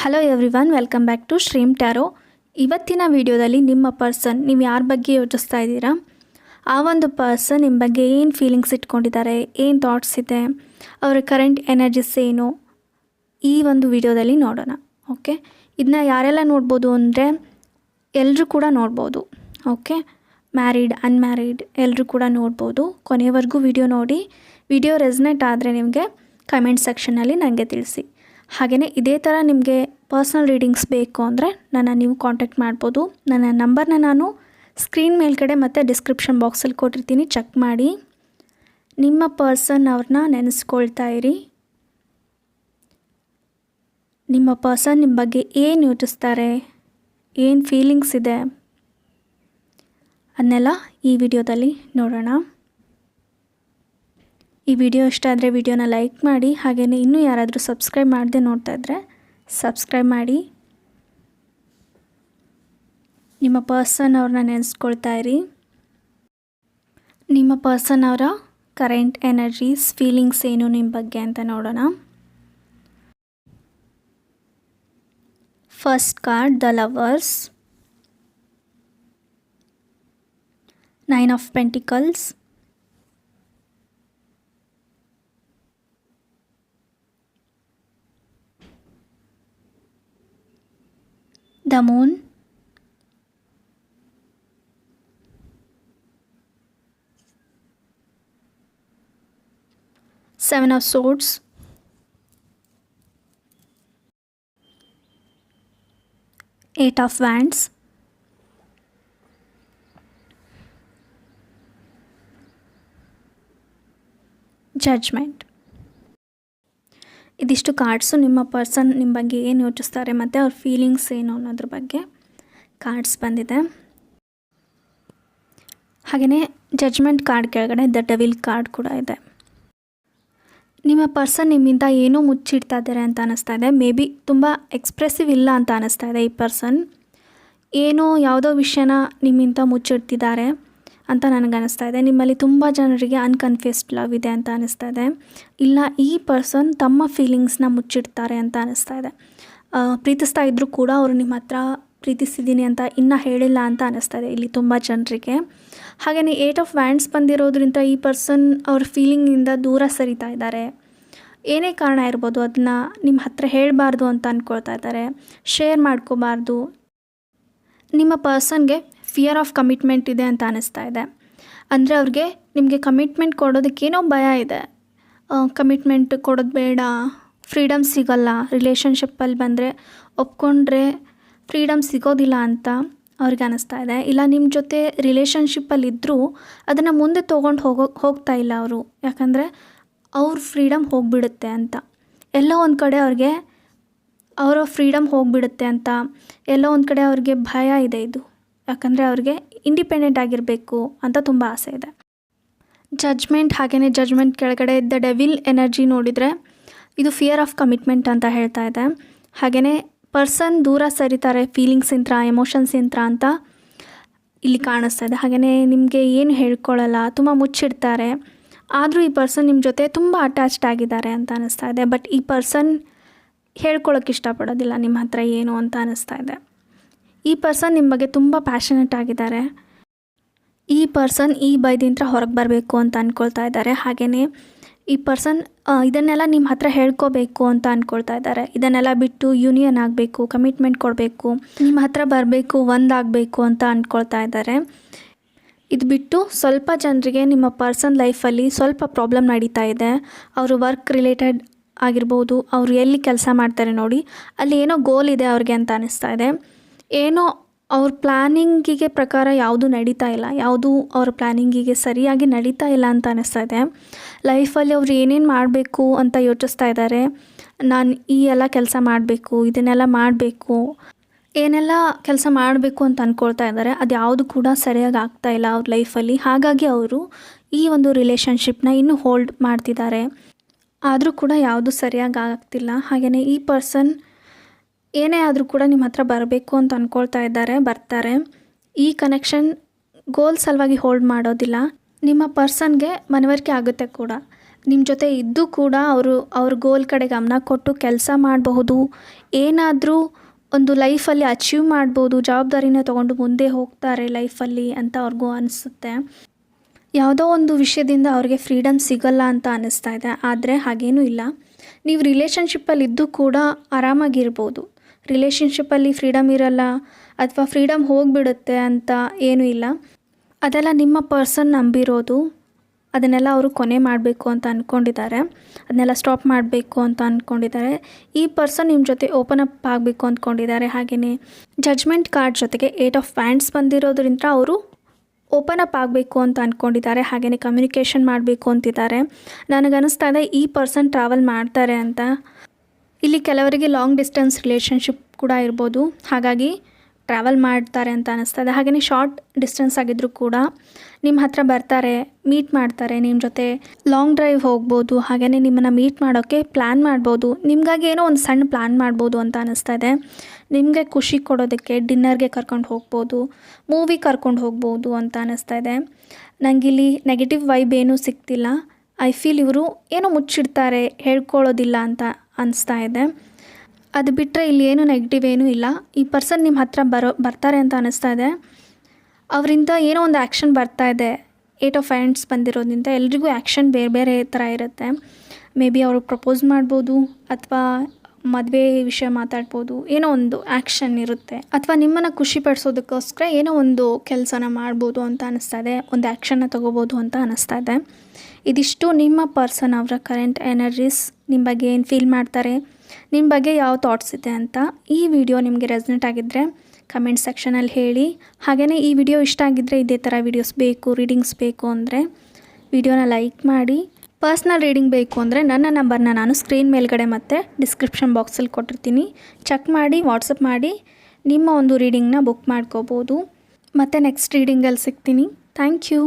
Hello everyone welcome back to Shreem tarot ಇವತ್ತಿನ ವಿಡಿಯೋದಲ್ಲಿ ನಿಮ್ಮ ಪರ್ಸನ್ ನೀವು ಯಾರ ಬಗ್ಗೆ ಯೋಚಿಸ್ತಾ ಇದ್ದೀರಾ? ಆ ಒಂದು ಪರ್ಸನ್ ನಿಮ್ಮ ಬಗ್ಗೆ ಏನು ಫೀಲಿಂಗ್ಸ್ ಇಟ್ಕೊಂಡಿದ್ದಾರೆ, ಏನು ಥಾಟ್ಸ್ ಇದೆ, ಅವರ ಕರೆಂಟ್ ಎನರ್ಜಿಸ್ ಏನು? ಈ ಒಂದು ವಿಡಿಯೋದಲ್ಲಿ ನೋಡೋಣ ಓಕೆ ಇದನ್ನ ಯಾರೆಲ್ಲ ನೋಡ್ಬೋದು ಅಂದರೆ ಎಲ್ಲರೂ ಕೂಡ ನೋಡ್ಬೋದು ಓಕೆ ಮ್ಯಾರಿಡ್ ಅನ್ಮ್ಯಾರಿಡ್ ಎಲ್ಲರೂ ಕೂಡ ನೋಡ್ಬೋದು. ಕೊನೆಯವರೆಗೂ ವಿಡಿಯೋ ನೋಡಿ ವಿಡಿಯೋ ರೆಸ್ನೆಟ್ ಆದರೆ ನಿಮಗೆ ಕಮೆಂಟ್ ಸೆಕ್ಷನಲ್ಲಿ ನನಗೆ ತಿಳಿಸಿ. ಹಾಗೆಯೇ ಇದೇ ಥರ ನಿಮಗೆ ಪರ್ಸ್ನಲ್ ರೀಡಿಂಗ್ಸ್ ಬೇಕು ಅಂದರೆ ನನ್ನ ನೀವು ಕಾಂಟ್ಯಾಕ್ಟ್ ಮಾಡ್ಬೋದು. ನನ್ನ ನಂಬರ್ನ ನಾನು ಸ್ಕ್ರೀನ್ ಮೇಲ್ಗಡೆ ಮತ್ತು ಡಿಸ್ಕ್ರಿಪ್ಷನ್ ಬಾಕ್ಸಲ್ಲಿ ಕೊಟ್ಟಿರ್ತೀನಿ, ಚೆಕ್ ಮಾಡಿ. ನಿಮ್ಮ ಪರ್ಸನ್ ಅವ್ರನ್ನ ನೆನೆಸ್ಕೊಳ್ತಾ ಇರಿ. ನಿಮ್ಮ ಪರ್ಸನ್ ನಿಮ್ಮ ಬಗ್ಗೆ ಏನು ಯೋಚಿಸ್ತಾರೆ, ಏನು ಫೀಲಿಂಗ್ಸ್ ಇದೆ ಅದನ್ನೆಲ್ಲ ಈ ವಿಡಿಯೋದಲ್ಲಿ ನೋಡೋಣ. ಈ ವಿಡಿಯೋ ಇಷ್ಟ ಆದರೆ ವಿಡಿಯೋನ ಲೈಕ್ ಮಾಡಿ ಹಾಗೆಯೇ ಇನ್ನೂ ಯಾರಾದರೂ ಸಬ್ಸ್ಕ್ರೈಬ್ ಮಾಡದೆ ನೋಡ್ತಾ ಇದ್ದರೆ ಸಬ್ಸ್ಕ್ರೈಬ್ ಮಾಡಿ. ನಿಮ್ಮ ಪರ್ಸನ್ ಅವ್ರನ್ನ ನೆನೆಸ್ಕೊಳ್ತಾ ಇರಿ. ನಿಮ್ಮ ಪರ್ಸನ್ ಅವರ ಕರೆಂಟ್ ಎನರ್ಜೀಸ್ ಫೀಲಿಂಗ್ಸ್ ಏನು ನಿಮ್ಮ ಬಗ್ಗೆ ಅಂತ ನೋಡೋಣ. First card the lovers nine of pentacles The Moon, seven of swords eight of wands judgment. ಇದಿಷ್ಟು ಕಾರ್ಡ್ಸು ನಿಮ್ಮ ಪರ್ಸನ್ ನಿಮ್ಮ ಬಗ್ಗೆ ಏನು ಯೋಚಿಸ್ತಾರೆ ಮತ್ತು ಅವ್ರ ಫೀಲಿಂಗ್ಸ್ ಏನು ಅನ್ನೋದ್ರ ಬಗ್ಗೆ ಕಾರ್ಡ್ಸ್ ಬಂದಿದೆ. ಹಾಗೆಯೇ ಜಡ್ಜ್ಮೆಂಟ್ ಕಾರ್ಡ್ ಕೆಳಗಡೆ ದ ಡವಿಲ್ ಕಾರ್ಡ್ ಕೂಡ ಇದೆ. ನಿಮ್ಮ ಪರ್ಸನ್ ನಿಮ್ಮಿಂದ ಏನೂ ಮುಚ್ಚಿಡ್ತಾ ಇದ್ದಾರೆ ಅಂತ ಅನ್ನಿಸ್ತಾ ಇದೆ. ಮೇ ಬಿ ತುಂಬ ಎಕ್ಸ್ಪ್ರೆಸಿವ್ ಇಲ್ಲ ಅಂತ ಅನ್ನಿಸ್ತಾ ಇದೆ ಈ ಪರ್ಸನ್ ಏನೋ ಯಾವುದೋ ವಿಷಯನ ನಿಮ್ಮಿಂದ ಮುಚ್ಚಿಡ್ತಿದ್ದಾರೆ. ಅಂತ ನನಗನ್ನಿಸ್ತಾ ಇದೆ. ನಿಮ್ಮಲ್ಲಿ ತುಂಬ ಜನರಿಗೆ ಅನ್ಕನ್ಫ್ಯೂಸ್ಡ್ ಲವ್ ಇದೆ ಅಂತ ಅನ್ನಿಸ್ತಾ ಇದೆ. ಇಲ್ಲ, ಈ ಪರ್ಸನ್ ತಮ್ಮ ಫೀಲಿಂಗ್ಸ್ನ ಮುಚ್ಚಿಡ್ತಾರೆ ಅಂತ ಅನ್ನಿಸ್ತಾ ಇದೆ. ಪ್ರೀತಿಸ್ತಾ ಇದ್ದರೂ ಕೂಡ ಅವರು ನಿಮ್ಮ ಹತ್ರ ಪ್ರೀತಿಸಿದ್ದೀನಿ ಅಂತ ಇನ್ನೂ ಹೇಳಿಲ್ಲ ಅಂತ ಅನ್ನಿಸ್ತಾ ಇದೆ ಇಲ್ಲಿ ತುಂಬ ಜನರಿಗೆ. ಹಾಗೆಯೇ ಏಟ್ ಆಫ್ ವ್ಯಾಂಡ್ಸ್ ಬಂದಿರೋದ್ರಿಂದ ಈ ಪರ್ಸನ್ ಅವ್ರ ಫೀಲಿಂಗಿಂದ ದೂರ ಸರಿತಾ ಇದ್ದಾರೆ. ಏನೇ ಕಾರಣ ಇರ್ಬೋದು ಅದನ್ನ ನಿಮ್ಮ ಹತ್ರ ಹೇಳಬಾರ್ದು ಅಂತ ಅಂದ್ಕೊಳ್ತಾ ಇದ್ದಾರೆ. ಶೇರ್ ಮಾಡ್ಕೋಬಾರ್ದು. ನಿಮ್ಮ ಪರ್ಸನ್ಗೆ ಫಿಯರ್ ಆಫ್ ಕಮಿಟ್ಮೆಂಟ್ ಇದೆ ಅಂತ ಅನ್ನಿಸ್ತಾ ಇದೆ. ಅಂದರೆ ಅವ್ರಿಗೆ ನಿಮಗೆ ಕಮಿಟ್ಮೆಂಟ್ ಕೊಡೋದಕ್ಕೇನೋ ಭಯ ಇದೆ. ಕಮಿಟ್ಮೆಂಟ್ ಕೊಡೋದು ಬೇಡ ಫ್ರೀಡಮ್ ಸಿಗೋಲ್ಲ ರಿಲೇಷನ್ಶಿಪ್ಪಲ್ಲಿ ಬಂದರೆ ಒಪ್ಕೊಂಡ್ರೆ ಫ್ರೀಡಮ್ ಸಿಗೋದಿಲ್ಲ ಅಂತ ಅವ್ರಿಗೆ ಅನ್ನಿಸ್ತಾ ಇದೆ. ಇಲ್ಲ ನಿಮ್ಮ ಜೊತೆ ರಿಲೇಷನ್ಶಿಪ್ಪಲ್ಲಿ ಇದ್ದರೂ ಅದನ್ನು ಮುಂದೆ ತೊಗೊಂಡು ಹೋಗೋ, ಹೋಗ್ತಾ ಇಲ್ಲ ಅವರು. ಯಾಕಂದರೆ ಅವ್ರ ಫ್ರೀಡಮ್ ಹೋಗಿಬಿಡುತ್ತೆ ಅಂತ. ಎಲ್ಲೋ ಒಂದು ಕಡೆ ಅವ್ರಿಗೆ ಅವರ ಫ್ರೀಡಮ್ ಹೋಗಿಬಿಡುತ್ತೆ ಅಂತ. ಎಲ್ಲೋ ಒಂದು ಕಡೆ ಅವ್ರಿಗೆ ಭಯ ಇದೆ ಇದು. ಯಾಕಂದರೆ ಅವ್ರಿಗೆ ಇಂಡಿಪೆಂಡೆಂಟ್ ಆಗಿರಬೇಕು ಅಂತ ತುಂಬ ಆಸೆ ಇದೆ. ಜಡ್ಜ್ಮೆಂಟ್ ಹಾಗೆಯೇ ಜಡ್ಜ್ಮೆಂಟ್ ಕೆಳಗಡೆ ಇದ್ದ ಡೆವಿಲ್ ಎನರ್ಜಿ ನೋಡಿದರೆ ಇದು ಫಿಯರ್ ಆಫ್ ಕಮಿಟ್ಮೆಂಟ್ ಅಂತ ಹೇಳ್ತಾ ಇದೆ. ಹಾಗೆಯೇ ಪರ್ಸನ್ ದೂರ ಸರಿತಾರೆ ಎಮೋಷನ್ಸ್ ಇಂತ್ರ ಅಂತ ಇಲ್ಲಿ ಕಾಣಿಸ್ತಾ ಇದೆ. ಹಾಗೆಯೇ ನಿಮಗೆ ಏನು ಹೇಳ್ಕೊಳ್ಳಲ್ಲ ತುಂಬ ಮುಚ್ಚಿಡ್ತಾರೆ. ಆದರೂ ಈ ಪರ್ಸನ್ ನಿಮ್ಮ ಜೊತೆ ತುಂಬ ಅಟ್ಯಾಚ್ಡ್ ಆಗಿದ್ದಾರೆ ಅಂತ ಅನ್ನಿಸ್ತಾ ಇದೆ. ಬಟ್ ಈ ಪರ್ಸನ್ ಹೇಳ್ಕೊಳ್ಳೋಕೆ ಇಷ್ಟಪಡೋದಿಲ್ಲ, ನಿಮ್ಮ ಹತ್ರ ಏನು ಅಂತ ಅನ್ನಿಸ್ತಾ ಇದೆ. ಈ ಪರ್ಸನ್ ನಿಮ್ಮ ಬಗ್ಗೆ ತುಂಬ ಪ್ಯಾಷನೆಟ್ ಆಗಿದ್ದಾರೆ. ಈ ಪರ್ಸನ್ ಈ ಬೈದಿಂದ ಹೊರಗೆ ಬರಬೇಕು ಅಂತ ಅಂದ್ಕೊಳ್ತಾ ಇದ್ದಾರೆ. ಹಾಗೆಯೇ ಈ ಪರ್ಸನ್ ಇದನ್ನೆಲ್ಲ ನಿಮ್ಮ ಹತ್ರ ಹೇಳ್ಕೋಬೇಕು ಅಂತ ಅಂದ್ಕೊಳ್ತಾ ಇದ್ದಾರೆ. ಇದನ್ನೆಲ್ಲ ಬಿಟ್ಟು ಯೂನಿಯನ್ ಆಗಬೇಕು ಕಮಿಟ್ಮೆಂಟ್ ಕೊಡಬೇಕು ನಿಮ್ಮ ಹತ್ರ ಬರಬೇಕು, ಒಂದಾಗಬೇಕು ಅಂತ ಅಂದ್ಕೊಳ್ತಾ ಇದ್ದಾರೆ. ಇದು ಬಿಟ್ಟು ಸ್ವಲ್ಪ ಜನರಿಗೆ ನಿಮ್ಮ ಪರ್ಸನ್ ಲೈಫಲ್ಲಿ ಸ್ವಲ್ಪ ಪ್ರಾಬ್ಲಮ್ ನಡೀತಾ ಇದೆ. ಅವರು ವರ್ಕ್ ರಿಲೇಟೆಡ್ ಆಗಿರ್ಬೋದು, ಅವರು ಎಲ್ಲಿ ಕೆಲಸ ಮಾಡ್ತಾರೆ ನೋಡಿ, ಅಲ್ಲಿ ಏನೋ ಗೋಲ್ ಇದೆ ಅವ್ರಿಗೆ ಅಂತ ಅನ್ನಿಸ್ತಾ ಇದೆ. ಏನೋ ಅವ್ರ ಪ್ಲ್ಯಾನಿಂಗಿಗೆ ಪ್ರಕಾರ ಯಾವುದು ನಡೀತಾ ಇಲ್ಲ, ಯಾವುದು ಅವ್ರ ಪ್ಲ್ಯಾನಿಂಗಿಗೆ ಸರಿಯಾಗಿ ನಡೀತಾ ಇಲ್ಲ ಅಂತ ಅನ್ನಿಸ್ತಾ ಇದೆ. ಲೈಫಲ್ಲಿ ಅವ್ರು ಏನೇನು ಮಾಡಬೇಕು ಅಂತ ಯೋಚಿಸ್ತಾ ಇದ್ದಾರೆ. ನಾನು ಈ ಎಲ್ಲ ಕೆಲಸ ಮಾಡಬೇಕು, ಇದನ್ನೆಲ್ಲ ಮಾಡಬೇಕು, ಏನೆಲ್ಲ ಕೆಲಸ ಮಾಡಬೇಕು ಅಂತ ಅಂದ್ಕೊಳ್ತಾ ಇದ್ದಾರೆ. ಅದು ಯಾವುದು ಕೂಡ ಸರಿಯಾಗಿ ಆಗ್ತಾ ಇಲ್ಲ ಅವ್ರ ಲೈಫಲ್ಲಿ. ಹಾಗಾಗಿ ಅವರು ಈ ಒಂದು ರಿಲೇಷನ್ಶಿಪ್ನ ಇನ್ನೂ ಹೋಲ್ಡ್ ಮಾಡ್ತಿದ್ದಾರೆ. ಆದರೂ ಕೂಡ ಯಾವುದು ಸರಿಯಾಗಿ ಆಗ್ತಿಲ್ಲ. ಹಾಗೆಯೇ ಈ ಪರ್ಸನ್ ಏನೇ ಆದರೂ ಕೂಡ ನಿಮ್ಮ ಹತ್ರ ಬರಬೇಕು ಅಂತ ಅಂದ್ಕೊಳ್ತಾ ಇದ್ದಾರೆ, ಬರ್ತಾರೆ. ಈ ಕನೆಕ್ಷನ್ ಗೋಲ್ ಸಲುವಾಗಿ ಹೋಲ್ಡ್ ಮಾಡೋದಿಲ್ಲ. ನಿಮ್ಮ ಪರ್ಸನ್ಗೆ ಮನವರಿಕೆ ಆಗುತ್ತೆ ಕೂಡ. ನಿಮ್ಮ ಜೊತೆ ಇದ್ದು ಕೂಡ ಅವರು, ಅವ್ರ ಗೋಲ್ ಕಡೆ ಗಮನ ಕೊಟ್ಟು ಕೆಲಸ ಮಾಡಬಹುದು. ಏನಾದರೂ ಒಂದು ಲೈಫಲ್ಲಿ ಅಚೀವ್ ಮಾಡ್ಬೋದು, ಜವಾಬ್ದಾರಿನ ತೊಗೊಂಡು ಮುಂದೆ ಹೋಗ್ತಾರೆ ಲೈಫಲ್ಲಿ ಅಂತ ಅವ್ರಿಗೂ ಅನಿಸುತ್ತೆ. ಯಾವುದೋ ಒಂದು ವಿಷಯದಿಂದ ಅವ್ರಿಗೆ ಫ್ರೀಡಮ್ ಸಿಗಲ್ಲ ಅಂತ ಅನ್ನಿಸ್ತಾ ಇದೆ. ಆದರೆ ಹಾಗೇನೂ ಇಲ್ಲ. ನೀವು ರಿಲೇಷನ್ಶಿಪ್ಪಲ್ಲಿ ಇದ್ದು ಕೂಡ ಆರಾಮಾಗಿರ್ಬೋದು. ರಿಲೇಷನ್ಶಿಪ್ಪಲ್ಲಿ ಫ್ರೀಡಮ್ ಇರಲ್ಲ ಅಥವಾ ಫ್ರೀಡಮ್ ಹೋಗಿಬಿಡುತ್ತೆ ಅಂತ ಏನೂ ಇಲ್ಲ. ಅದೆಲ್ಲ ನಿಮ್ಮ ಪರ್ಸನ್ ನಂಬಿರೋದು. ಅದನ್ನೆಲ್ಲ ಅವರು ಕೊನೆ ಮಾಡಬೇಕು ಅಂತ ಅಂದ್ಕೊಂಡಿದ್ದಾರೆ ಅದನ್ನೆಲ್ಲ ಸ್ಟಾಪ್ ಮಾಡಬೇಕು ಅಂತ ಅಂದ್ಕೊಂಡಿದ್ದಾರೆ ಈ ಪರ್ಸನ್ ನಿಮ್ಮ ಜೊತೆ ಓಪನ್ ಅಪ್ ಆಗಬೇಕು ಅಂದ್ಕೊಂಡಿದ್ದಾರೆ ಹಾಗೆಯೇ ಜಡ್ಜ್ಮೆಂಟ್ ಕಾರ್ಡ್ ಜೊತೆಗೆ ಏಟ್ ಆಫ್ ಪ್ಯಾಂಟ್ಸ್ ಬಂದಿರೋದ್ರಿಂದ ಅವರು ಓಪನ್ ಅಪ್ ಆಗಬೇಕು ಅಂತ ಅಂದ್ಕೊಂಡಿದ್ದಾರೆ ಹಾಗೆಯೇ ಕಮ್ಯುನಿಕೇಷನ್ ಮಾಡಬೇಕು ಅಂತಿದ್ದಾರೆ. ನನಗನ್ನಿಸ್ತಾ ಇದೆ ಈ ಪರ್ಸನ್ ಟ್ರಾವೆಲ್ ಮಾಡ್ತಾರೆ ಅಂತ. ಇಲ್ಲಿ ಕೆಲವರಿಗೆ ಲಾಂಗ್ ಡಿಸ್ಟೆನ್ಸ್ ರಿಲೇಷನ್ಶಿಪ್ ಕೂಡ ಇರ್ಬೋದು. ಹಾಗಾಗಿ ಟ್ರಾವೆಲ್ ಮಾಡ್ತಾರೆ ಅಂತ ಅನ್ನಿಸ್ತದೆ ಹಾಗೆಯೇ ಶಾರ್ಟ್ ಡಿಸ್ಟೆನ್ಸ್ ಆಗಿದ್ದರೂ ಕೂಡ ನಿಮ್ಮ ಹತ್ರ ಬರ್ತಾರೆ ಮೀಟ್ ಮಾಡ್ತಾರೆ ನಿಮ್ಮ ಜೊತೆ ಲಾಂಗ್ ಡ್ರೈವ್ ಹೋಗ್ಬೋದು ಹಾಗೆಯೇ ನಿಮ್ಮನ್ನು ಮೀಟ್ ಮಾಡೋಕ್ಕೆ ಪ್ಲ್ಯಾನ್ ಮಾಡ್ಬೋದು. ನಿಮಗಾಗಿ ಏನೋ ಒಂದು ಸಣ್ಣ ಪ್ಲ್ಯಾನ್ ಮಾಡ್ಬೋದು ಅಂತ ಅನ್ನಿಸ್ತಾ ಇದೆ ನಿಮಗೆ ಖುಷಿ ಕೊಡೋದಕ್ಕೆ ಡಿನ್ನರ್ಗೆ ಕರ್ಕೊಂಡು ಹೋಗ್ಬೋದು ಮೂವಿ ಕರ್ಕೊಂಡು ಹೋಗ್ಬೋದು ಅಂತ ಅನ್ನಿಸ್ತಾ ಇದೆ ನನಗಿಲ್ಲಿ ನೆಗೆಟಿವ್ ವೈಬ್ ಏನೂ ಸಿಗ್ತಿಲ್ಲ. ಐ ಫೀಲ್ ಇವರು ಏನೋ ಮುಚ್ಚಿಡ್ತಾರೆ, ಹೇಳ್ಕೊಳ್ಳೋದಿಲ್ಲ ಅಂತ ಅನಿಸ್ತಾ ಇದೆ. ಅದು ಬಿಟ್ಟರೆ ಇಲ್ಲಿ ಏನು ನೆಗೆಟಿವ್ ಏನೂ ಇಲ್ಲ. ಈ ಪರ್ಸನ್ ನಿಮ್ಮ ಹತ್ರ ಬರೋ, ಬರ್ತಾರೆ ಅಂತ ಅನ್ನಿಸ್ತಾ ಇದೆ. ಅವರಿಂದ ಏನೋ ಒಂದು ಆ್ಯಕ್ಷನ್ ಬರ್ತಾ ಇದೆ. ಏಟ್ ಆಫ್ ಹ್ಯಾಂಡ್ಸ್ ಬಂದಿರೋದ್ರಿಂದ ಎಲ್ರಿಗೂ ಆ್ಯಕ್ಷನ್ ಬೇರೆ ಬೇರೆ ಥರ ಇರುತ್ತೆ. ಮೇ ಬಿ ಅವರು ಪ್ರಪೋಸ್ ಮಾಡ್ಬೋದು, ಅಥವಾ ಮದುವೆ ವಿಷಯ ಮಾತಾಡ್ಬೋದು, ಏನೋ ಒಂದು ಆ್ಯಕ್ಷನ್ ಇರುತ್ತೆ. ಅಥವಾ ನಿಮ್ಮನ್ನು ಖುಷಿ ಪಡಿಸೋದಕ್ಕೋಸ್ಕರ ಏನೋ ಒಂದು ಕೆಲಸನ ಮಾಡ್ಬೋದು ಅಂತ ಅನ್ನಿಸ್ತಾ ಇದೆ, ಒಂದು ಆ್ಯಕ್ಷನ್ನ ತೊಗೋಬೋದು ಅಂತ ಅನ್ನಿಸ್ತಾ ಇದೆ. ಇದಿಷ್ಟು ನಿಮ್ಮ ಪರ್ಸನ್ ಅವರ ಕರೆಂಟ್ ಎನರ್ಜೀಸ್ ನಿಮ್ಮ ಬಗ್ಗೆ ಏನು ಫೀಲ್ ಮಾಡ್ತಾರೆ, ನಿಮ್ಮ ಬಗ್ಗೆ ಯಾವ ಥಾಟ್ಸ್ ಇದೆ ಅಂತ ಈ ವಿಡಿಯೋ ನಿಮಗೆ ರೆಸ್ನೆಟ್ ಆಗಿದ್ದರೆ ಕಮೆಂಟ್ ಸೆಕ್ಷನಲ್ಲಿ ಹೇಳಿ. ಹಾಗೆಯೇ ಈ ವಿಡಿಯೋ ಇಷ್ಟ ಆಗಿದ್ದರೆ ಇದೇ ಥರ ವಿಡಿಯೋಸ್ ಬೇಕು ರೀಡಿಂಗ್ಸ್ ಬೇಕು ಅಂದರೆ ವಿಡಿಯೋನ ಲೈಕ್ ಮಾಡಿ ಪರ್ಸ್ನಲ್ ರೀಡಿಂಗ್ ಬೇಕು ಅಂದರೆ ನನ್ನ ನಂಬರ್ನ ನಾನು ಸ್ಕ್ರೀನ್ ಮೇಲ್ಗಡೆ ಮತ್ತು ಡಿಸ್ಕ್ರಿಪ್ಷನ್ ಬಾಕ್ಸಲ್ಲಿ ಕೊಟ್ಟಿರ್ತೀನಿ. ಚೆಕ್ ಮಾಡಿ ವಾಟ್ಸಪ್ ಮಾಡಿ, ನಿಮ್ಮ ಒಂದು ರೀಡಿಂಗ್ನ ಬುಕ್ ಮಾಡ್ಕೋಬೋದು. ಮತ್ತು ನೆಕ್ಸ್ಟ್ ರೀಡಿಂಗಲ್ಲಿ ಸಿಗ್ತೀನಿ. Thank you